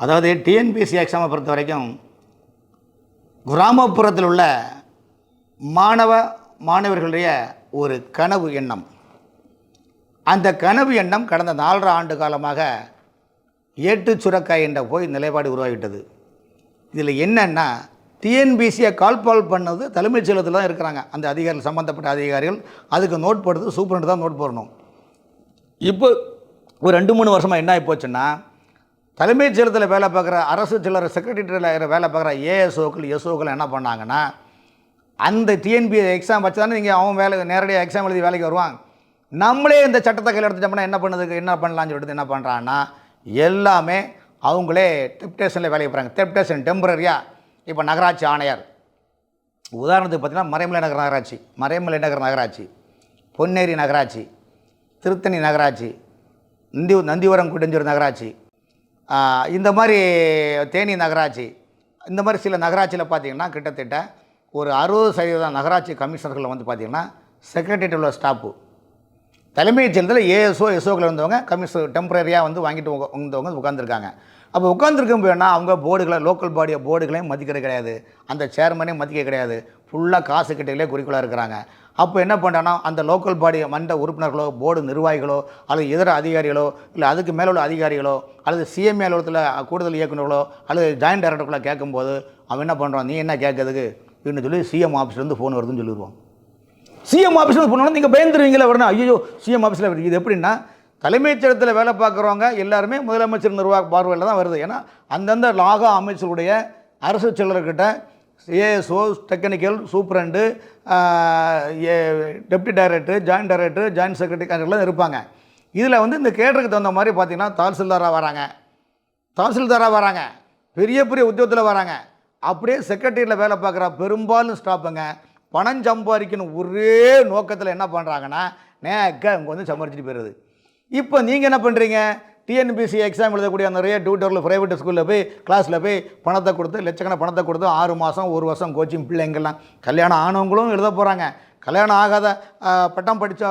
அதாவது டிஎன்பிஎஸ்சி எக்ஸாமை பொறுத்த வரைக்கும் கிராமப்புறத்தில் உள்ள மாணவ மாணவர்களுடைய ஒரு கனவு எண்ணம். அந்த கனவு எண்ணம் கடந்த நாலரை ஆண்டு காலமாக ஏட்டு சுரக்காய் என்ற போய் நிலைப்பாடு உருவாகிட்டது இதில் என்னென்னா டிஎன்பிசியை கால்பால் பண்ணது தலைமைச் செயலத்தில் தான் இருக்கிறாங்க. அந்த அதிகாரிகள் சம்மந்தப்பட்ட அதிகாரிகள் அதுக்கு நோட் போடுறது சூப்பரண்ட் தான் நோட் போடணும். இப்போ ஒரு ரெண்டு மூணு வருஷமாக என்ன ஆகி போச்சுன்னா தலைமைச் செயலத்தில் வேலை பார்க்குற அரசு சிலர் செக்ரட்டரியில் வேலை பார்க்குற ஏஎஸ்ஓக்கள் எஸ்ஓக்கள் என்ன பண்ணாங்கன்னா அந்த டிஎன்பி எக்ஸாம் வச்சு தானே நீங்கள் அவன் வேலை நேரடியாக எக்ஸாம் எழுதி வேலைக்கு வருவாங்க. நம்மளே இந்த சட்டத்தை கையில் எடுத்துட்டோம்னா என்ன பண்ணுறதுக்கு என்ன பண்ணலாம்னு சொல்லிட்டு என்ன பண்ணுறான்னா எல்லாமே அவங்களே டெப்டேஷனில் வேலைக்கு போகிறாங்க டெப்டேஷன் டெம்பரரியாக இப்போ நகராட்சி ஆணையர். உதாரணத்துக்கு பார்த்தீங்கன்னா மறைமலை நகர் நகராட்சி மறைமலை நகர் நகராட்சி பொன்னேரி நகராட்சி திருத்தணி நகராட்சி நந்தி நந்திவரம் குடஞ்சூர் நகராட்சி இந்த மாதிரி தேனி நகராட்சி இந்த மாதிரி சில நகராட்சியில் பார்த்தீங்கன்னா கிட்டத்தட்ட ஒரு அறுபது சதவீதம் நகராட்சி கமிஷனர்கள் வந்து பார்த்திங்கன்னா செக்ரட்டரியேட் உள்ள ஸ்டாஃபு தலைமைச் செயலத்தில் ஏஎஸ்ஓ எஸ்ஓக்கில் இருந்தவங்க கமிஷனர் டெம்பரரியாக வந்து வாங்கிட்டு உங்க- வந்தவங்க உட்காந்துருக்காங்க அப்போ உட்காந்துருக்கும் போனால் அவங்க போர்டுகளை லோக்கல் பாடியை போர்டுகளையும் மதிக்கிறது கிடையாது. அந்த சேர்மனையும் மதிக்க கிடையாது. ஃபுல்லாக காசு கிட்டையிலே குறிக்கோளாக இருக்கிறாங்க. அப்போ என்ன பண்ணுறேன்னா அந்த லோக்கல் பாடி மண்ட உறுப்பினர்களோ போர்டு நிர்வாகிகளோ அல்லது இதர அதிகாரிகளோ இல்லை அதுக்கு மேலே உள்ள அதிகாரிகளோ அல்லது சிஎம்ஏ அலுவலகத்தில் கூடுதல் இயக்குநர்களோ அல்லது ஜாயின்ட் டைரக்டர்களோ கேட்கும்போது அவன் என்ன பண்ணுறான் நீ என்ன கேட்கறதுக்கு? அப்படின்னு சொல்லி சிஎம் ஆஃபீஸ்லேருந்து ஃபோன் வருதுன்னு சொல்லிடுவான். சிஎம் ஆஃபீஸில் போனாலும் நீங்கள் பயந்துருவீங்களா வரணும் ஐயோ சிஎம் ஆஃபீஸில் இது எப்படின்னா தலைமைச்சரத்தில் வேலை பார்க்குறவங்க எல்லாருமே முதலமைச்சர் நிர்வாக பார்வையில் தான் வருது. ஏன்னா அந்தந்த லாகா அமைச்சருடைய அரசு செயலர்கிட்ட ASO technical superintendent deputy director joint director joint secretary எல்லாம் இருப்பாங்க. இதில் வந்து இந்த கேட்டருக்கு தகுந்த மாதிரி பார்த்திங்கன்னா தாசில்தாராக வராங்க. தாசில்தாராக வராங்க. பெரிய பெரிய உத்தியோகத்தில் வராங்க. அப்படியே செக்ரட்டரியில் வேலை பார்க்குற பெரும்பாலும் ஸ்டாஃபுங்க பணம் சம்பாதிக்கணும் ஒரே நோக்கத்தில் என்ன பண்ணுறாங்கன்னா நேக்க இங்கே வந்து சம்பாரிச்சிட்டு போயிடுது இப்போ நீங்கள் என்ன பண்ணுறீங்க டிஎன்பிசி எக்ஸாம் எழுதக்கூடிய நிறைய டியூட்டரில் ப்ரைவேட் ஸ்கூலில் போய் கிளாஸில் போய் பணத்தை கொடுத்து லட்சக்கணக்கான பணத்தை கொடுத்து ஆறு மாதம் ஒரு வருஷம் கோச்சிங் பிள்ளைங்கள்லாம் கல்யாணம் ஆனவங்களும் எழுத போகிறாங்க கல்யாணம் ஆகாத பட்டம் படித்த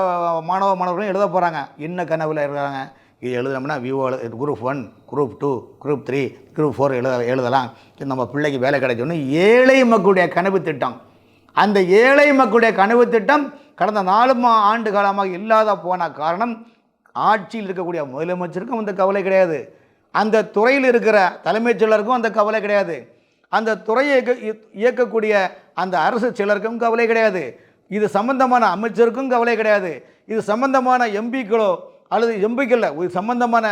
மாணவ மாணவர்களும் எழுத போகிறாங்க என்ன கனவில் இருக்கிறாங்க இது எழுதணும்னா Vivo group one group two group three group four எழுத எழுதலாம். நம்ம பிள்ளைக்கு வேலை கிடைச்சோன்னு ஏழை மக்களுடைய கனவு திட்டம். அந்த ஏழை மக்களுடைய கனவு திட்டம் கடந்த நாலு மா ஆண்டு காலமாக இல்லாத போன காரணம் ஆட்சியில் இருக்கக்கூடிய முதலமைச்சருக்கும் அந்த கவலை கிடையாது. அந்த துறையில் இருக்கிற தலைமைச் செயலருக்கும் அந்த கவலை கிடையாது. அந்த துறையை இயக்கக்கூடிய அந்த அரசு செயலருக்கும் கவலை கிடையாது. இது சம்பந்தமான அமைச்சருக்கும் கவலை கிடையாது. இது சம்பந்தமான எம்பிக்களோ அல்லது எம்பிக்கள் இது சம்பந்தமான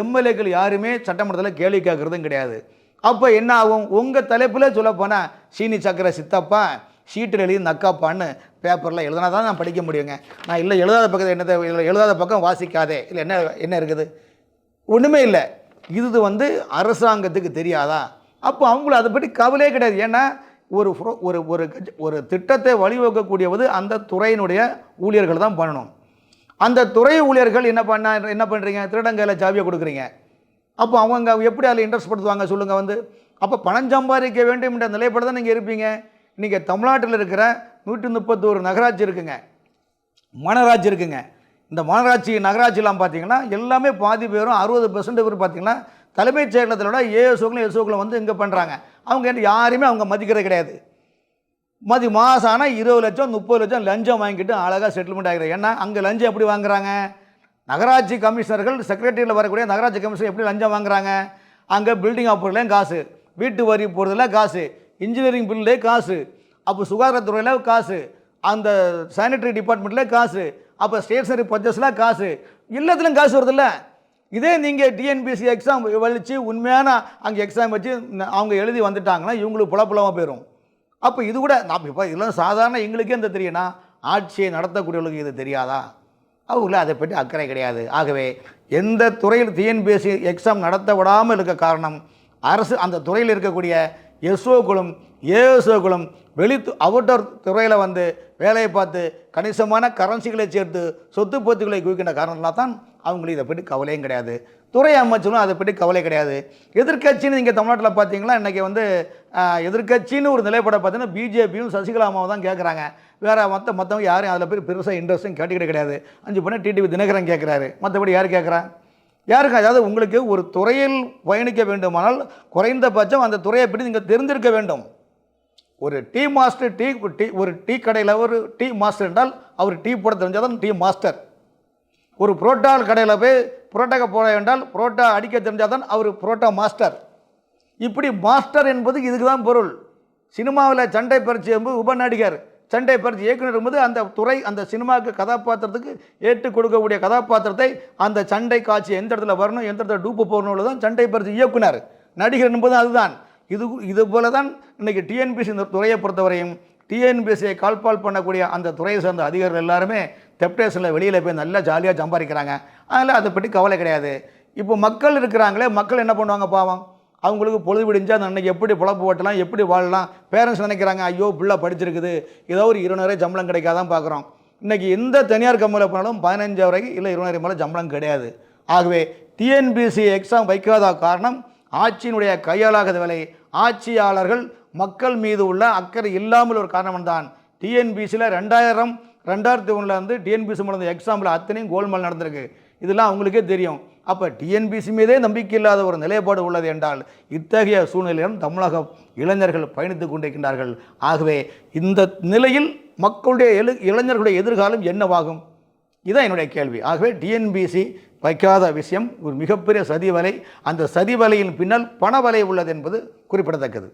எம்எல்ஏக்கள் யாருமே சட்டமன்றத்தில் கேள்வி கேட்குறதும் கிடையாது. அப்போ என்ன ஆகும்? உங்கள் தலைப்பில் சொல்லப்போனால் சீனி சக்கரை சித்தப்பா ஷீட்டில் எழுதி நக்காப்பான்னு பேப்பரில் எழுதினா தான் நான் படிக்க முடியுங்க. நான் இல்லை எழுதாத பக்கத்தில் என்னத்தை இல்லை எழுதாத பக்கம் வாசிக்காதே. இல்லை என்ன என்ன இருக்குது? ஒன்றுமே இல்லை. இது வந்து அரசாங்கத்துக்கு தெரியாதா? அப்போ அவங்கள அதை பற்றி கவலையே கிடையாது. ஏன்னா ஒரு ஒரு ஒரு ஒரு திட்டத்தை வழிவகுக்கக்கூடியவது அந்த துறையினுடைய ஊழியர்கள் தான் பண்ணணும். அந்த துறை ஊழியர்கள் என்ன பண்ண என்ன பண்ணுறீங்க திருடங்கையில் சாவியை கொடுக்குறீங்க. அப்போ அவங்க எப்படி அதில் இன்ட்ரெஸ்ட் படுத்துவாங்க சொல்லுங்கள் வந்து. அப்போ பணம் சம்பாதிக்க வேண்டும் என்ற நிலைப்பட தான் நீங்கள் இருப்பீங்க. நீங்கள் தமிழ்நாட்டில் இருக்கிற நூற்றி முப்பத்தோரு நகராட்சி இருக்குங்க. மாநகராட்சி இருக்குங்க. இந்த மாநகராட்சி நகராட்சிலாம் பார்த்தீங்கன்னா எல்லாமே பாதி பேரும் அறுபது பெர்சன்ட் பேர் பார்த்தீங்கன்னா தலைமைச் செயலகத்திலோட ஏஎஸ்ஓக்களும் எஸ்ஓக்களும் வந்து இங்கே பண்ணுறாங்க அவங்க என்ன யாரையுமே அவங்க மதிக்கிறது கிடையாது. மதி மாதம் ஆனால் இருபது லட்சம் முப்பது லட்சம் லஞ்சம் வாங்கிட்டு அழகாக செட்டில்மெண்ட் ஆகிறது ஏன்னா அங்கே லஞ்சம் எப்படி வாங்குறாங்க? நகராட்சி கமிஷனர்கள் செக்ரட்டரியில் வரக்கூடிய நகராட்சி கமிஷனர் எப்படி லஞ்சம் வாங்குறாங்க? அங்கே பில்டிங் ஆப்பர்லேயும் காசு. வீட்டு வரி போடுறதுல காசு. இன்ஜினியரிங் பில்லே காசு அப்போ சுகாதாரத்துறையில் காசு அந்த சானிட்டரி டிபார்ட்மெண்ட்டில் காசு அப்போ ஸ்டேஷனரி பர்ச்சேஸில் காசு. எல்லாத்துலேயும் காசு வருதுல்ல. இதே நீங்கள் டிஎன்பிஎஸ்சி எக்ஸாம் வலிச்சு உண்மையான அங்கே எக்ஸாம் வச்சு அவங்க எழுதி வந்துட்டாங்கன்னா இவங்களுக்கு புலப்புலமாக போயிடும் அப்போ இது கூட நான் இப்போ இதெல்லாம் சாதாரண எங்களுக்கே இந்த தெரியும்னா ஆட்சியை நடத்தக்கூடியவர்களுக்கு இது தெரியாதா? அவங்கள அதை பற்றி அக்கறை கிடையாது. ஆகவே எந்த துறையில் டிஎன்பிஎஸ்சி எக்ஸாம் நடத்த விடாமல் இருக்க காரணம் அரசு அந்த துறையில் இருக்கக்கூடிய எஸ்ஓக்களும் ஏஎஸ்ஓக்களும் வெளி அவுட்டர் துறையில் வந்து வேலையை பார்த்து கணிசமான கரன்சிகளை சேர்த்து சொத்து பொத்துக்களை குவிக்கின்ற காரணத்தினால தான் அவங்களுக்கு இதை பற்றி கவலையும் கிடையாது. துறை அமைச்சரும் அதை பற்றி கவலை கிடையாது. எதிர்க்கட்சின்னு நீங்கள் தமிழ்நாட்டில் பார்த்தீங்கன்னா இன்றைக்கி வந்து எதிர்கட்சின்னு எதிர்க்கட்சின்னு ஒரு நிலைப்பட பார்த்தீங்கன்னா பிஜேபியும் சசிகலா அம்மாவும் தான் கேட்குறாங்க வேறு மற்ற மற்றவங்க யாரும் அதில் போய் பெருசாக இன்ட்ரெஸ்ட்டும் கேட்டுக்கிட்டே கிடையாது. அஞ்சு பண்ண டிடிவி தினகரன் கேட்குறாரு மற்றபடி யார் கேட்குறா யாருக்கு? அதாவது உங்களுக்கு ஒரு துறையில் பயணிக்க வேண்டுமானால் குறைந்தபட்சம் அந்த துறையை பற்றி நீங்கள் தெரிந்திருக்க வேண்டும். ஒரு டீ மாஸ்டர் டீ டீ ஒரு டீ கடையில் ஒரு டீ மாஸ்டர் என்றால் அவர் டீ போட தெரிஞ்சால் தான் டீ மாஸ்டர். ஒரு புரோட்டா கடையில் போய் புரோட்டாக்க போட வேண்டால் புரோட்டா அடிக்க தெரிஞ்சால் தான் அவர் புரோட்டா மாஸ்டர். இப்படி மாஸ்டர் என்பது இதுக்கு தான் பொருள். சினிமாவில் சண்டை பயிற்சி என்பது உப நடிகர் சண்டை பறிச்சு இயக்குனர் என்பது அந்த துறை அந்த சினிமாவுக்கு கதாபாத்திரத்துக்கு ஏற்று கொடுக்கக்கூடிய கதாபாத்திரத்தை அந்த சண்டை காட்சி எந்த இடத்துல வரணும் எந்த இடத்துல டூப்பு போகணும் தான் சண்டை பறிச்சு இயக்குனர். நடிகர் என்பது அதுதான். இது இது போல தான் இன்றைக்கி டிஎன்பிசி இந்த துறையை பொறுத்தவரையும் டிஎன்பிசியை கால்பால் பண்ணக்கூடிய அந்த துறையை சார்ந்த அதிகாரிகள் எல்லாருமே டெப்டேஷனில் வெளியில் போய் நல்லா ஜாலியாக சம்பாதிக்கிறாங்க. அதனால் அதை பற்றி கவலை கிடையாது. இப்போ மக்கள் இருக்கிறாங்களே மக்கள் என்ன பண்ணுவாங்க பாவம்? அவங்களுக்கு பொழுது விடிஞ்சு அந்த அன்றைக்கி எப்படி பிழப்பு ஓட்டலாம் எப்படி வாழலாம்? பேரண்ட்ஸ் நினைக்கிறாங்க ஐயோ பிள்ளை படிச்சிருக்குது. ஏதோ ஒரு இருநூறு சம்பளம் கிடைக்காதான் பார்க்குறோம். இன்றைக்கி எந்த தனியார் கம்பெனியில் போனாலும் பதினஞ்சாயிரம் வரைக்கும் இல்லை இருநூறு மேலே சம்பளம் கிடையாது. ஆகவே டிஎன்பிசி எக்ஸாம் வைக்காத காரணம் ஆட்சியினுடைய கையாளாகாத வேலை. ஆட்சியாளர்கள் மக்கள் மீது உள்ள அக்கறை இல்லாமல் ஒரு காரணம் தான். டிஎன்பிசியில் ரெண்டாயிரம் ரெண்டாயிரத்தி ஒன்றில் வந்து டிஎன்பிசி மூலம் எக்ஸாமில் அத்தனையும் கோல்மால் நடந்திருக்கு. இதெல்லாம் அவங்களுக்கே தெரியும். அப்போ டிஎன்பிசி மீதே நம்பிக்கை இல்லாத ஒரு நிலைப்பாடு உள்ளது என்றால் இத்தகைய சூழ்நிலையிலும் தமிழக இளைஞர்கள் பயணித்துக் கொண்டிருக்கின்றார்கள். ஆகவே இந்த நிலையில் மக்களுடைய எழு இளைஞர்களுடைய எதிர்காலம் என்னவாகும்? இதான் என்னுடைய கேள்வி. ஆகவே டிஎன்பிசி வைக்காத விஷயம் ஒரு மிகப்பெரிய சதி வலை. அந்த சதி வலையின் பின்னால் பண வலை உள்ளது என்பது குறிப்பிடத்தக்கது.